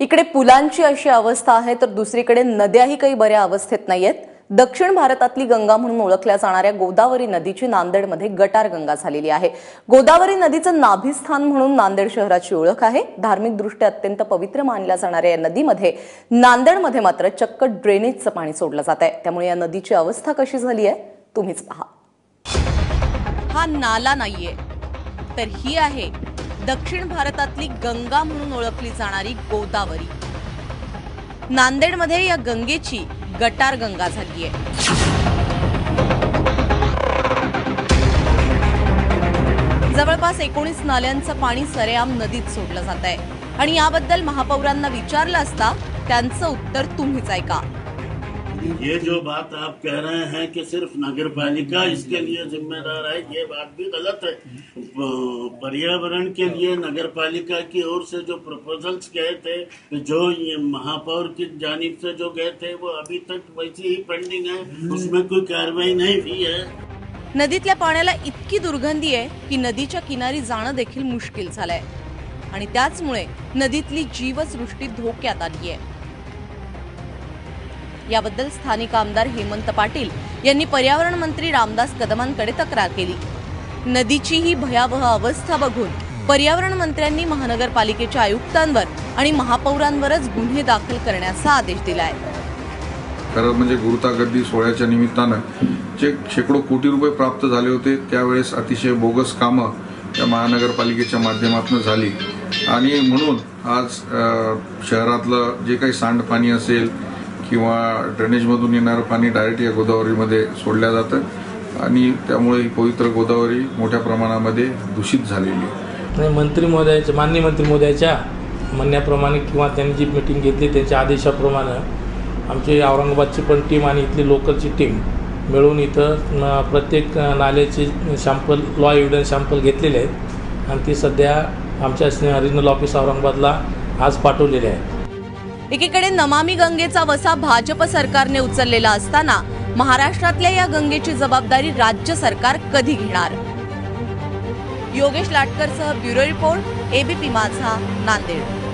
इकडे पुलांची अशी अवस्था आहे तर दुसरीकडे नद्याही काही बऱ्या अवस्थेत नाहीयेत. दक्षिण भारतातली गंगा म्हणून ओळखल्या जाणाऱ्या गोदावरी नदीची नांदेडमध्ये गटार गंगा झालेली आहे. गोदावरी नदीचं नाभिस्थान म्हणून नांदेड शहराची ओळख आहे. धार्मिकदृष्ट्या अत्यंत पवित्र मानल्या जाणाऱ्या या नदीमध्ये नांदेडमध्ये मात्र चक्क ड्रेनेजचं पाणी सोडलं जात आहे. त्यामुळे या नदीची अवस्था कशी झाली आहे तुम्हीच पहा. हा नाला नाहीये तर ही आहे दक्षिण भारतातली गंगा म्हणून ओळखली जाणारी गोदावरी. नांदेडमध्ये या गंगेची गटार गंगा झाली आहे. जवळपास एकोणीस नाल्यांचं पाणी सरेआम नदीत सोडलं जात आहे. आणि याबद्दल महापौरांना विचारलं असता त्यांचं उत्तर तुम्हीच ऐका. ये जो बात आप कह रहे हैं कि सिर्फ़ नगर पालिका इसके लिए जिम्मेदार है ये बात भी गलत है। पर्यावरण के लिए नगर पालिका की ओर से जो प्रपोजल्स गए थे जो ये महापौर की जानिब से जो गए थे वो अभी तक वैसी ही पेंडिंग है उसमें कोई कार्रवाई नहीं हुई है। नदीतल्या पाण्याला इतकी दुर्गंधी आहे की नदीच्या किनारी जाणं देखील मुश्किल झालंय. आणि त्याचमुळे नदीतली जीवसृष्टी धोक्यात आली आहे याबद्दल स्थानिक आमदार हेमंत पाटील यांनी पर्यावरण मंत्री रामदास कदमांकडे तक्रार केली. नदीची ही भयावह अवस्था बघून पर्यावरण मंत्र्यांनी महानगरपालिकेच्या आयुक्तांवर आणि महापौरांवरच गुन्हे दाखल करण्याचा आदेश दिलाय. खरं म्हणजे गुरुतागड्डी सोहळ्याच्या निमित्तानं जे शेकडो कोटी रुपये प्राप्त झाले होते त्यावेळेस अतिशय बोगस कामं या महानगरपालिकेच्या माध्यमातून झाली. आणि म्हणून आज शहरातलं जे काही सांडपाणी असेल किंवा ड्रेनेजमधून येणारं पाणी डायरेक्ट या गोदावरीमध्ये सोडलं जातं. आणि त्यामुळे ही पवित्र गोदावरी मोठ्या प्रमाणामध्ये दूषित झालेली. आहे आणि मंत्री महोदयाच्या माननीय मंत्री महोदयाच्या म्हणण्याप्रमाणे किंवा त्यांनी जी मिटिंग घेतली त्यांच्या आदेशाप्रमाणे आमची औरंगाबादची पण टीम आणि इथली लोकलची टीम मिळून इथं प्रत्येक नाल्याचे शॅम्पल लॉ एव्हिडन्स शॅम्पल घेतलेले आहेत. आणि ती सध्या आमच्या रिजनल ऑफिस औरंगाबादला आज पाठवलेली आहे. एकीकडे नमामी गंगेचा वसा भाजप सरकारने उचललेला असताना महाराष्ट्रातल्या या गंगेची जबाबदारी राज्य सरकार कधी घेणार? Yogesh लाटकरसह bureau report ABP Majha Nanded.